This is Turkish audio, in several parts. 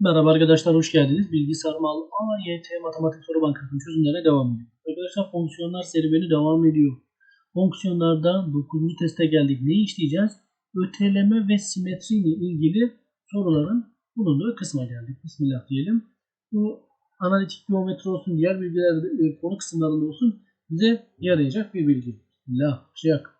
Merhaba arkadaşlar hoş geldiniz. Bilgisayar mal AYT Matematik Soru Bankası'nın çözümlerine devam ediyor. Arkadaşlar fonksiyonlar serüveni devam ediyor. Fonksiyonlarda 9. teste geldik. Ne işleyeceğiz? Öteleme ve simetri ile ilgili soruların bulunduğu kısma geldik. Bismillah diyelim. Bu analitik geometri olsun, diğer bilgiler konu kısımlarında olsun bize yarayacak bir bilgi. Bismillah. Şey yak.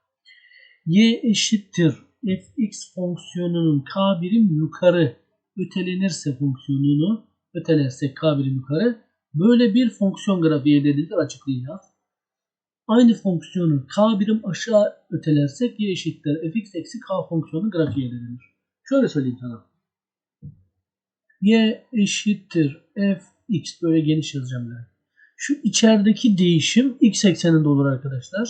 y eşittir fx fonksiyonunun k birim yukarı ötelenirse fonksiyonunu ötelersek k birim yukarı böyle bir fonksiyon grafiği elde edilir açıklayacağız. Aynı fonksiyonu k birim aşağı ötelersek y eşittir fx eksi k fonksiyonun grafiği elde edilir. Şöyle söyleyeyim sana. y eşittir fx böyle geniş yazacağım ben. Şu içerideki değişim x ekseninde olur arkadaşlar.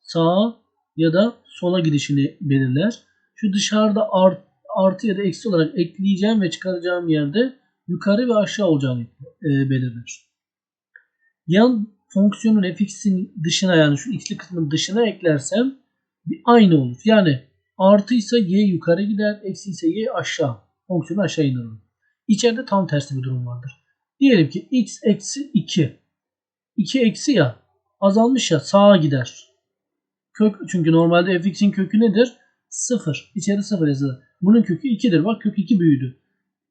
Sağa ya da sola gidişini belirler. Şu dışarıda art, artı ya da eksi olarak ekleyeceğim ve çıkaracağım yerde yukarı ve aşağı olacağını e, belirler. Yan fonksiyonun fx'in dışına yani şu x'li kısmın dışına eklersem bir aynı olur. Yani artı ise y yukarı gider, eksi ise y aşağı. Fonksiyonu aşağı iner. İçeride tam tersi bir durum vardır. Diyelim ki x eksi 2. 2 eksi ya azalmış ya sağa gider. Kök çünkü normalde fx'in kökü nedir? 0. İçeri 0 yazılır. Bunun kökü 2'dir. Bak kök 2 büyüdü.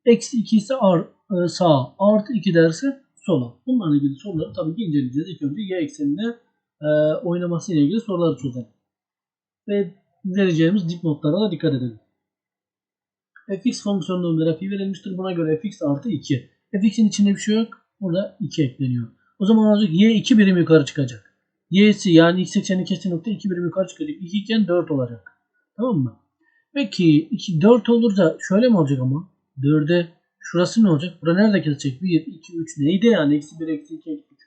Eksi 2 ise e, sağa. Artı 2 derse sola. Bunlarla ilgili soruları tabii ki inceleyeceğiz. İlk önce y eksenine e, oynaması ile ilgili soruları çözelim. Ve vereceğimiz dipnotlara da dikkat edelim. fx fonksiyonunun grafiği verilmiştir. Buna göre fx artı 2. fx'in içinde bir şey yok. Burada 2 ekleniyor. O zaman olacak y 2 birim yukarı çıkacak. y'si yani x eksenini kestiği nokta 2 birim yukarı çıkacak. 2 iken 4 olacak. Tamam mı? Peki 2, 4 olursa şöyle mi olacak ama? 4'e şurası ne olacak? Bura nerede kesecek? 1, 2, 3 neydi yani? Eksi 1, eksi 2, eksi 3.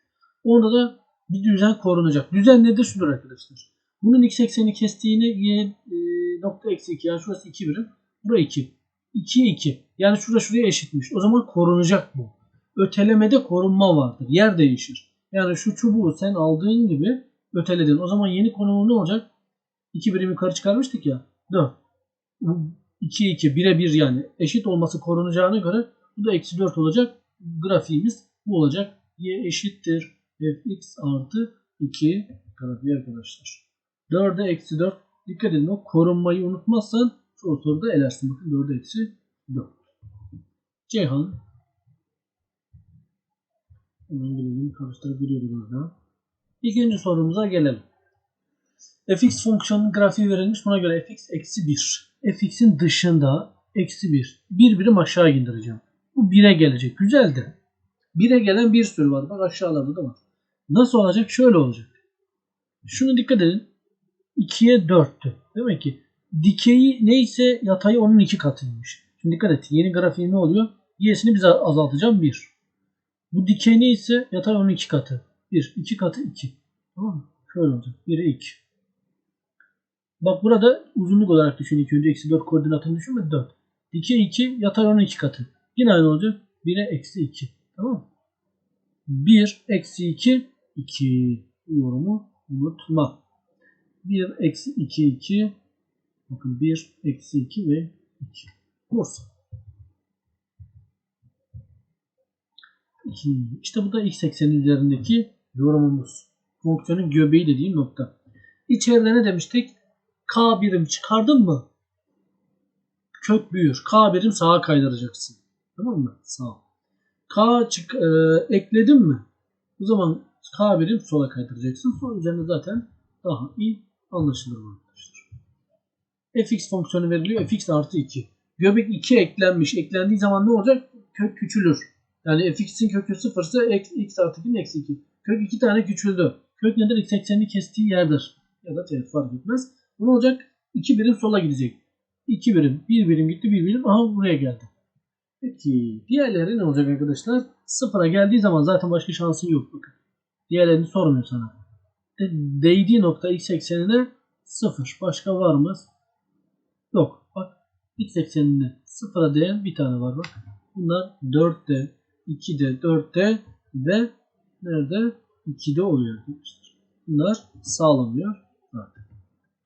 Orada da bir düzen korunacak. Düzen nedir? Şudur arkadaşlar. Bunun x ekseni kestiğini y e, nokta eksi 2 yani şurası 2 birim. Bura 2. 2, 2. Yani şurada şuraya eşitmiş. O zaman korunacak bu. Ötelemede korunma vardır. Yer değişir. Yani şu çubuğu sen aldığın gibi öteledin. O zaman yeni konumu ne olacak? 2 birim yukarı çıkarmıştık ya. 4. 2 2 1'e 1 yani eşit olması korunacağına göre bu da eksi 4 olacak. Grafiğimiz bu olacak. Y eşittir fx artı 2 grafiği arkadaşlar. 4'e eksi 4. Dikkat edin o korunmayı unutmazsan çoğu soruda elersin. Bakın 4'e eksi 4. Ceyhan. Hemen gelelim karıştırabiliyoruz orada. İkinci sorumuza gelelim fx fonksiyonunun grafiği verilmiş. Buna göre fx eksi 1. fx'in dışında eksi 1. Bir birim aşağı indireceğim. Bu 1'e gelecek. Güzel de. 1'e gelen bir sürü var. Bak aşağılarda da var. Nasıl olacak? Şöyle olacak. Şunu dikkat edin. 2'ye 4'tü. Demek ki dikeyi neyse yatayı onun iki katıymış. Şimdi dikkat et. Yeni grafiği ne oluyor? Y'sini bize azaltacağım 1. Bu dikey neyse yatay onun iki katı. 1. 2 katı 2. Tamam mı? Şöyle olacak. 1'e 2. Bak burada uzunluk olarak düşün. İlk önce eksi 4 koordinatını düşünme 4. Dikey 2 yatay onun 2 katı. Yine aynı olacak. 1'e eksi 2. Tamam mı? 1 eksi 2 2 yorumu unutma. 1 eksi 2 2 bakın 1 eksi 2 ve 2. Bursa. 2. İşte bu da x eksenin üzerindeki yorumumuz. Fonksiyonun göbeği dediğim nokta. İçeride ne demiştik? K birim çıkardın mı? Kök büyür. K birim sağa kaydıracaksın. Tamam mı? Sağ. K çık, e, ekledin mi? O zaman K birim sola kaydıracaksın. Sonra üzerinde zaten daha iyi anlaşılır arkadaşlar. fx fonksiyonu veriliyor. fx artı 2. Göbek 2 eklenmiş. Eklendiği zaman ne olacak? Kök küçülür. Yani fx'in kökü 0 ise x artı 2'nin eksi 2. Kök 2 tane küçüldü. Kök nedir? x eksenini kestiği yerdir. Ya da teğet fark etmez. Ne olacak? 2 birim sola gidecek. 2 birim, 1 birim gitti, 1 birim. Aha buraya geldi. Peki diğerleri ne olacak arkadaşlar? Sıfıra geldiği zaman zaten başka şansın yok. Bakın. Diğerlerini sormuyor sana. De, değdiği nokta x eksenine 0. Başka var mı? Yok. Bak x ekseninde sıfıra değen bir tane var bak. Bunlar 4'te, 2'de, 4'te ve nerede? 2'de oluyor arkadaşlar. Bunlar sağlanıyor.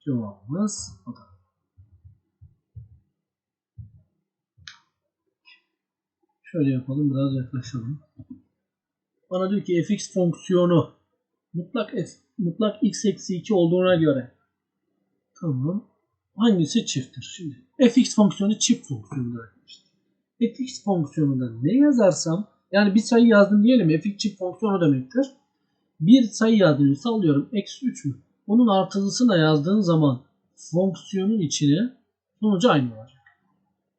Cevabımız o da. Şöyle yapalım biraz yaklaşalım. Bana diyor ki fx fonksiyonu mutlak f, mutlak x eksi 2 olduğuna göre tamam hangisi çifttir? Şimdi fx fonksiyonu çift fonksiyondur arkadaşlar. fx fonksiyonunda ne yazarsam yani bir sayı yazdım diyelim fx çift fonksiyonu demektir. Bir sayı yazdım sallıyorum eksi 3 mü? Bunun artılısını yazdığın zaman fonksiyonun içine sonucu aynı olacak.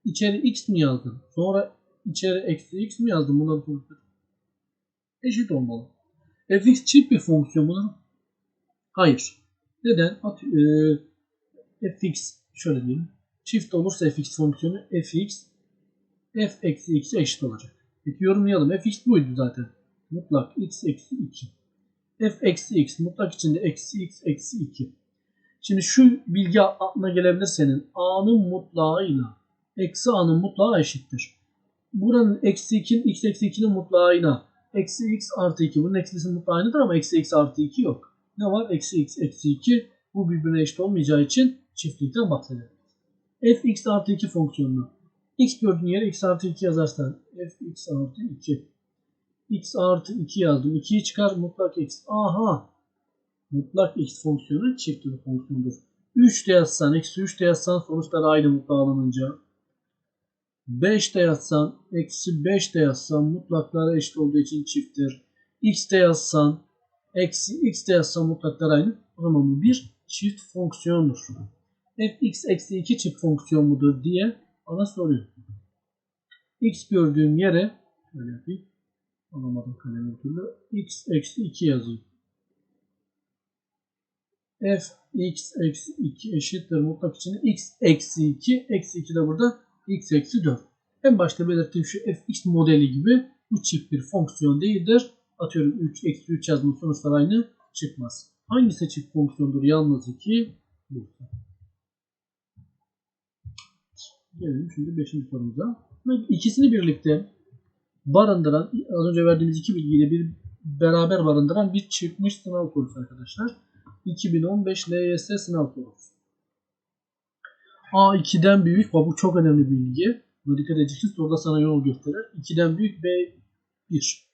İçeri x mi yazdın? Sonra içeri eksi x mi yazdın? Bunların sonuçları eşit olmalı. fx çift bir fonksiyon mudur? Hayır. Neden? At, e, fx şöyle diyelim. Çift olursa fx fonksiyonu fx f eksi x'e eşit olacak. Peki yorumlayalım. fx buydu zaten. Mutlak x eksi 2. f eksi x mutlak içinde eksi x eksi 2. Şimdi şu bilgi aklına gelebilir senin. a'nın mutlağıyla eksi a'nın mutlağı eşittir. Buranın eksi 2'nin x eksi 2'nin mutlağıyla eksi x artı 2. Bunun eksisi mutlağı aynıdır ama eksi x artı 2 yok. Ne var? Eksi x eksi 2. Bu birbirine eşit olmayacağı için çiftlikten bahsedelim. f x artı 2 fonksiyonunu x gördüğün yere x artı 2 yazarsan f x artı 2 x artı 2 yazdım. 2'yi çıkar mutlak x. Aha. Mutlak x fonksiyonu çift bir fonksiyondur. 3 de yazsan, eksi 3 de yazsan sonuçlar aynı mutlağa alınınca. 5 de yazsan, eksi 5 de yazsan mutlaklara eşit olduğu için çifttir. x de yazsan, eksi x de yazsan mutlaklar aynı. O zaman bu bir çift fonksiyondur. fx eksi 2 çift fonksiyon mudur diye bana soruyor. x gördüğüm yere şöyle yapayım. Alamadım kalemi türlü. x eksi 2 yazayım. f x eksi 2 eşittir mutlak içinde x eksi 2 eksi 2 de burada x eksi 4. En başta belirttiğim şu fx modeli gibi bu çift bir fonksiyon değildir. Atıyorum 3 eksi 3 yazdım sonuçlar aynı çıkmaz. Hangisi çift fonksiyondur? Yalnız 2 bu. Gelelim şimdi 5. sorumuza. İkisini birlikte barındıran, az önce verdiğimiz iki bilgiyle bir beraber barındıran bir çıkmış sınav sorusu arkadaşlar. 2015 LYS sınav sorusu. A2'den büyük, bu çok önemli bir bilgi. Buna dikkat edeceksin. Soruda sana yol gösterir. 2'den büyük B1.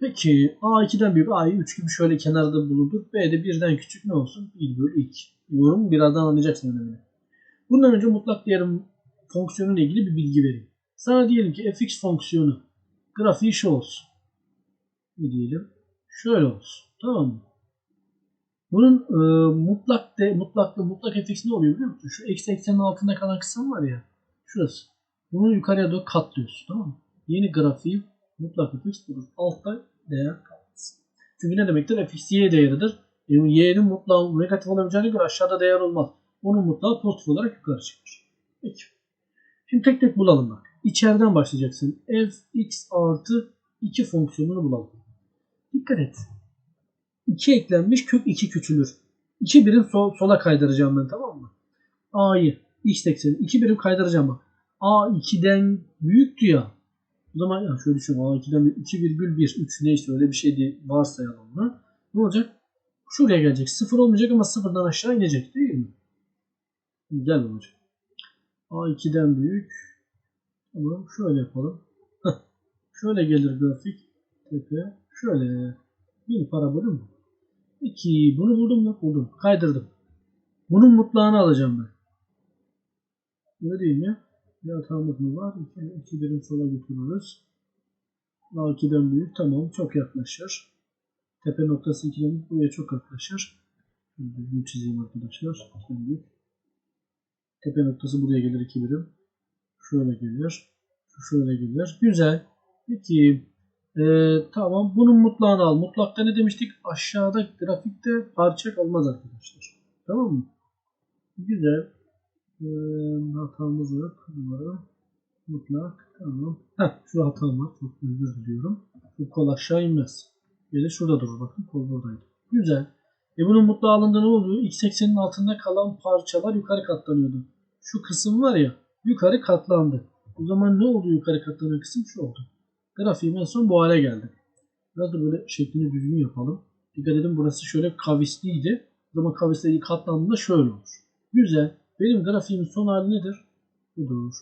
Peki A2'den büyük A'yı 3 gibi şöyle kenarda bulundur. B'de 1'den küçük ne olsun? 1 bölü 2. Yorum birazdan anlayacaksın önemini. Bundan önce mutlak değerin fonksiyonuyla ilgili bir bilgi vereyim. Sana diyelim ki fx fonksiyonu grafiği şu olsun. Ne diyelim? Şöyle olsun. Tamam mı? Bunun e, mutlak de mutlaklı mutlak fx ne oluyor biliyor musun? Şu eksi eksenin altında kalan kısım var ya. Şurası. Bunu yukarıya doğru katlıyorsun. Tamam mı? Yeni grafiği mutlak fx bulur. Altta değer kalmasın. Çünkü ne demektir? fx y değeridir. E, y'nin mutlağı negatif olabileceğine göre aşağıda değer olmaz. Onun mutlağı pozitif olarak yukarı çıkar. Peki. Şimdi tek tek bulalım bak. İçeriden başlayacaksın. fx artı 2 fonksiyonunu bulalım. Dikkat et. 2 eklenmiş kök 2 küçülür. 2 birim sol, sola kaydıracağım ben tamam mı? A'yı x ekseni 2 birim kaydıracağım bak. A 2'den büyüktü ya. O zaman ya şöyle düşün. A 2'den 2,1 3 neyse öyle bir şey diye varsayalım onu. Ne olacak? Şuraya gelecek. 0 olmayacak ama 0'dan aşağı inecek değil mi? Güzel olacak. A 2'den büyük. Tamam şöyle yapalım. Şöyle gelir grafik. Tepe. Şöyle. Bir parabolü mü? 2. Bunu buldum mu? Buldum. Kaydırdım. Bunun mutlağını alacağım ben. Öyle değil mi? Bir hatamız mı var? 2, 2 birim sola götürürüz. A2'den büyük. Tamam. Çok yaklaşır. Tepe noktası 2'den buraya çok yaklaşır. Düzgün çizeyim arkadaşlar. 2'den büyük. Tepe noktası buraya gelir 2 birim. Şöyle gelir. Şu şöyle gelir. Güzel. Peki. Ee, tamam. Bunun mutlağını al. Mutlakta ne demiştik? Aşağıda grafikte parça kalmaz arkadaşlar. Tamam mı? Güzel. Ee, hatamız yok. Numara. Mutlak. Tamam. Heh, şu hatam var. Çok özür diliyorum. Bu kol aşağı inmez. Gelir şurada durur. Bakın kol buradaydı. Güzel. E bunun mutlu alındığında ne oluyor? X eksenin altında kalan parçalar yukarı katlanıyordu. Şu kısım var ya yukarı katlandı. O zaman ne oldu yukarı katlanan kısım? Şu oldu. Grafiğim en son bu hale geldi. Biraz da böyle şeklini düzgün yapalım. Dikkat edin burası şöyle kavisliydi. O zaman kavisli katlandığında şöyle olur. Güzel. Benim grafiğimin son hali nedir? Budur.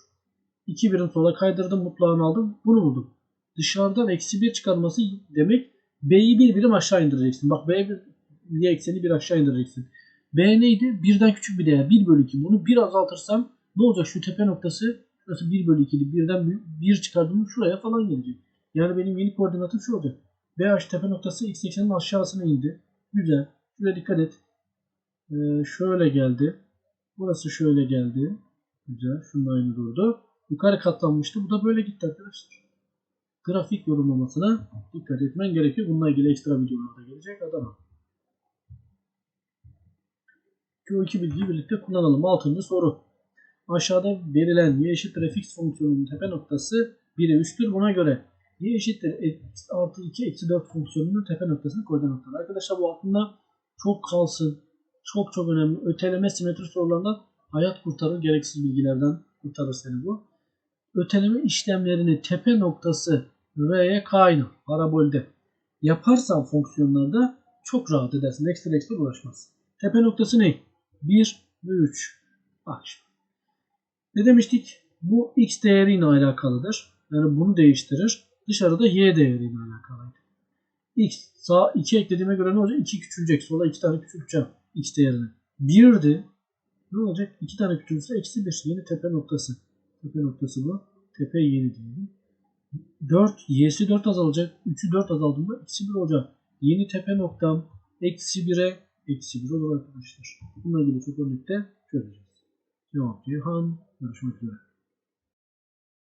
2 birim sola kaydırdım. Mutlağını aldım. Bunu buldum. Dışarıdan eksi 1 çıkarması demek B'yi bir birim aşağı indireceksin. Bak B y ekseni bir aşağı indireceksin. B neydi? Birden küçük bir değer. 1 bölü 2. Bunu bir azaltırsam ne olacak? Şu tepe noktası şurası 1 bölü 2'di. Birden 1 çıkardım şuraya falan gelecek. Yani benim yeni koordinatım şu olacak. BH tepe noktası x eksenin aşağısına indi. Güzel. Şuraya dikkat et. Ee, şöyle geldi. Burası şöyle geldi. Güzel. Şunun aynı durdu. Yukarı katlanmıştı. Bu da böyle gitti arkadaşlar. Grafik yorumlamasına dikkat etmen gerekiyor. Bununla ilgili ekstra videolar da gelecek. Adana. Şu iki bilgiyi birlikte kullanalım. Altıncı soru. Aşağıda verilen y eşittir fx fonksiyonunun tepe noktası 1'e 3'tür. Buna göre y eşittir x artı 2 eksi 4 fonksiyonunun tepe noktasını koordinatları. Arkadaşlar bu aklında çok kalsın. Çok çok önemli. Öteleme simetri sorularından hayat kurtarır. Gereksiz bilgilerden kurtarır seni bu. Öteleme işlemlerini tepe noktası R'ye kaynar parabolde yaparsan fonksiyonlarda çok rahat edersin. Ekstra ekstra uğraşmaz. Tepe noktası ne? 1 ve 3. Bak şimdi. Ne demiştik? Bu x değeriyle alakalıdır. Yani bunu değiştirir. Dışarıda y değeriyle alakalıydı. x sağ 2 eklediğime göre ne olacak? 2 küçülecek. Sola 2 tane küçülteceğim x değerini. 1'di. Ne olacak? 2 tane küçülürse eksi 1. Yeni tepe noktası. Tepe noktası bu. Tepe yeni diyelim. 4. Y'si 4 azalacak. 3'ü 4 azaldığında eksi 1 olacak. Yeni tepe noktam eksi 1'e eksi 1 olur arkadaşlar. Bununla ilgili çok örnekte çözeceğiz. Cevap Cihan. Görüşmek üzere.